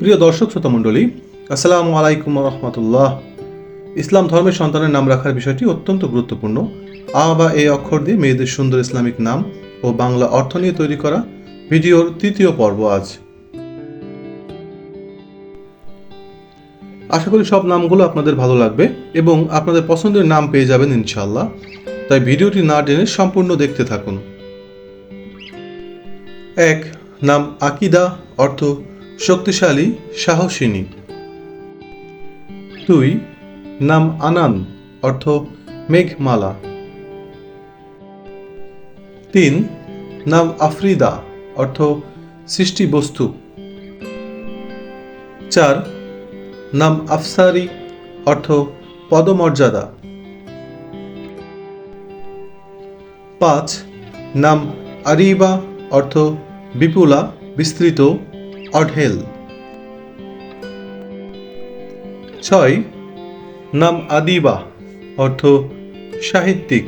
প্রিয় দর্শক, শ্রোতা মণ্ডলী, আসসালামু আলাইকুম রহমতুল্লাহ। ইসলাম ধর্মের সন্তানের নাম রাখার বিষয়টি অত্যন্ত গুরুত্বপূর্ণ। আ বা এ অক্ষর দিয়ে মেয়েদের সুন্দর ইসলামিক নাম ও বাংলা অর্থ নিয়ে তৈরি করা ভিডিওর তৃতীয় পর্ব আজ। আশা করি সব নামগুলো আপনাদের ভালো লাগবে এবং আপনাদের পছন্দের নাম পেয়ে যাবেন ইনশাল্লাহ তাই ভিডিওটি না টেনে সম্পূর্ণ দেখতে থাকুন। এক, নাম আকিদা, অর্থ শক্তিশালী, সাহসিনী। দুই নাম আনান, অর্থ মেঘমালা। তিন, নাম আফ্রিদা, অর্থ সৃষ্টি বস্তু চার, নাম আফসারি, অর্থ পদমর্যাদা। পাঁচ, নাম আরিবা, অর্থ বিপুলা, বিস্তৃত। অঢেল ছয়, নাম আদিবা, অর্থ সাহিত্যিক।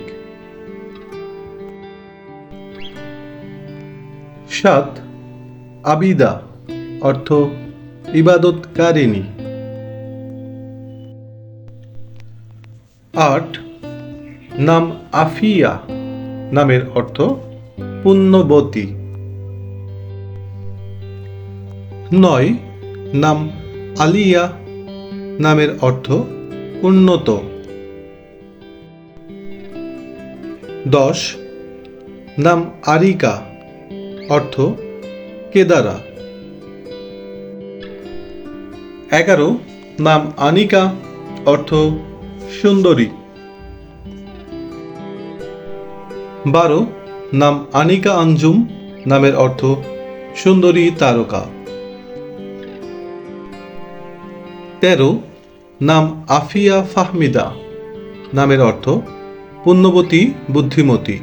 সাত, আবিদা, অর্থ ইবাদতকারিণী। আট, নাম আফিয়া, নামের অর্থ পুণ্যবতী। নয়, নাম আলিয়া নামের অর্থ উন্নত। দশ, নাম আরিকা, অর্থ কেদারা। এগারো, নাম আনিকা, অর্থ সুন্দরী। বারো, নাম আনিকা আঞ্জুম নামের অর্থ সুন্দরী তারকা। তেরো, নাম আফিয়া ফাহমিদা। নামের অর্থ পুণ্যবতী, বুদ্ধিমতী।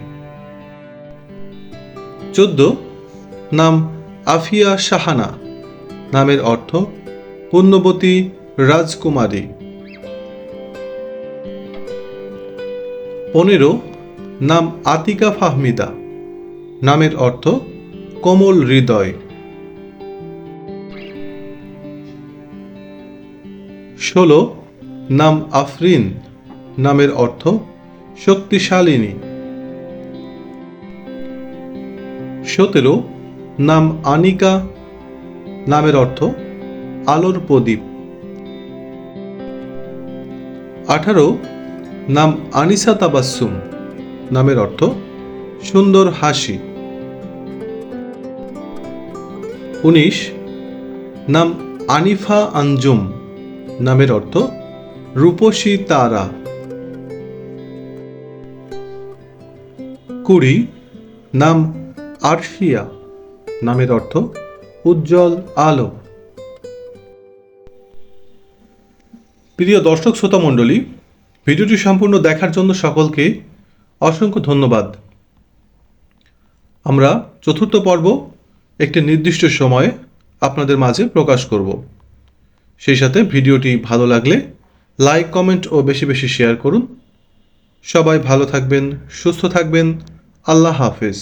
চোদ্দ, নাম আফিয়া সাহানা নামের অর্থ পুণ্যবতী, রাজকুমারী। পনেরো, নাম আতিকা ফাহমিদা। নামের অর্থ কোমল হৃদয়। ষোলো, নাম আফরিন, নামের অর্থ শক্তিশালিনী। সতেরো, নাম আনিকা, নামের অর্থ আলোর প্রদীপ। আঠারো, নাম আনিসা তাবাসুম নামের অর্থ সুন্দর হাসি। উনিশ, নাম আনিফা আঞ্জুম নামের অর্থ রূপসী তারা। কুড়ি নাম আরশিয়া, নামের অর্থ উজ্জ্বল আলো। প্রিয় দর্শক শ্রোতা মণ্ডলী, ভিডিওটি সম্পূর্ণ দেখার জন্য সকলকে অসংখ্য ধন্যবাদ। আমরা চতুর্থ পর্ব একটি নির্দিষ্ট সময়ে আপনাদের মাঝে প্রকাশ করব। সেই সাথে ভিডিওটি ভালো লাগলে লাইক, কমেন্ট ও বেশি বেশি শেয়ার করুন। সবাই ভালো থাকবেন, সুস্থ থাকবেন। আল্লাহ হাফেজ।